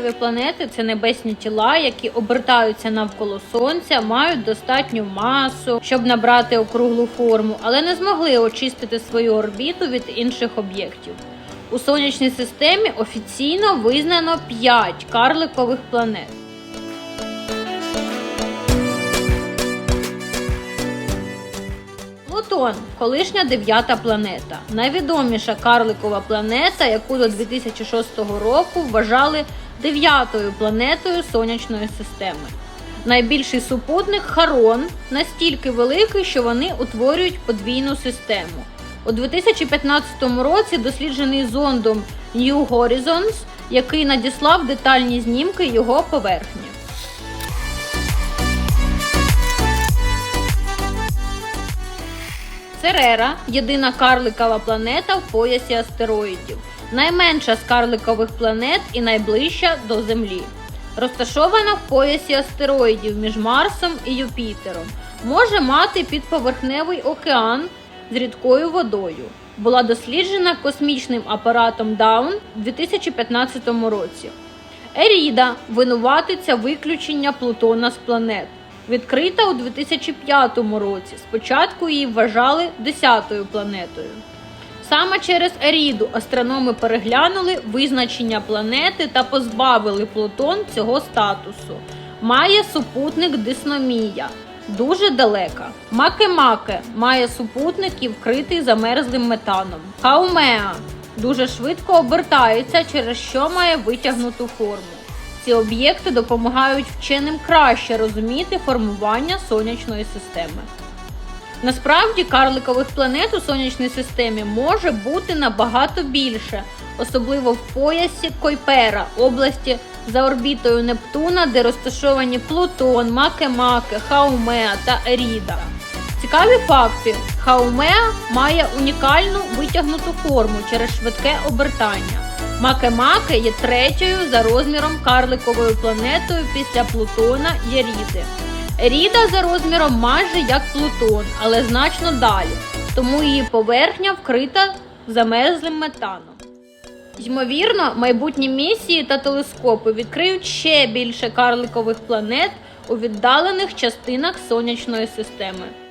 планети це небесні тіла, які обертаються навколо сонця, мають достатню масу, щоб набрати округлу форму, але не змогли очистити свою орбіту від інших об'єктів. У сонячній системі офіційно визнано 5 карликових планет. Плутон колишня дев'ята планета, найвідоміша карликова планета, яку до 2006 року вважали дев'ятою планетою сонячної системи. Найбільший супутник Харон настільки великий, що вони утворюють подвійну систему. У 2015 році досліджений зондом New Horizons, який надіслав детальні знімки його поверхні. Церера єдина карликова планета в поясі астероїдів, найменша з карликових планет і найближча до Землі. Розташована в поясі астероїдів між Марсом і Юпітером. Може мати підповерхневий океан з рідкою водою. Була досліджена космічним апаратом Даун у 2015 році. Еріда винуватиця виключення Плутона з планет. Відкрита у 2005 році. Спочатку її вважали 10-ю планетою. Саме через Еріду астрономи переглянули визначення планети та позбавили Плутон цього статусу. Має супутник Дисномія, дуже далека. Макемаке має супутник і вкритий замерзлим метаном. Хаумеа дуже швидко обертається, через що має витягнуту форму. Ці об'єкти допомагають вченим краще розуміти формування сонячної системи. Насправді карликових планет у сонячній системі може бути набагато більше, особливо в поясі Койпера, області за орбітою Нептуна, де розташовані Плутон, Макемаке, Хаумеа та Еріда. Цікаві факти: Хаумеа має унікальну витягнуту форму через швидке обертання. Макемаке є третьою за розміром карликовою планетою після Плутона і Еріди. Еріда за розміром майже як Плутон, але значно далі, тому її поверхня вкрита замерзлим метаном. Ймовірно, майбутні місії та телескопи відкриють ще більше карликових планет у віддалених частинах сонячної системи.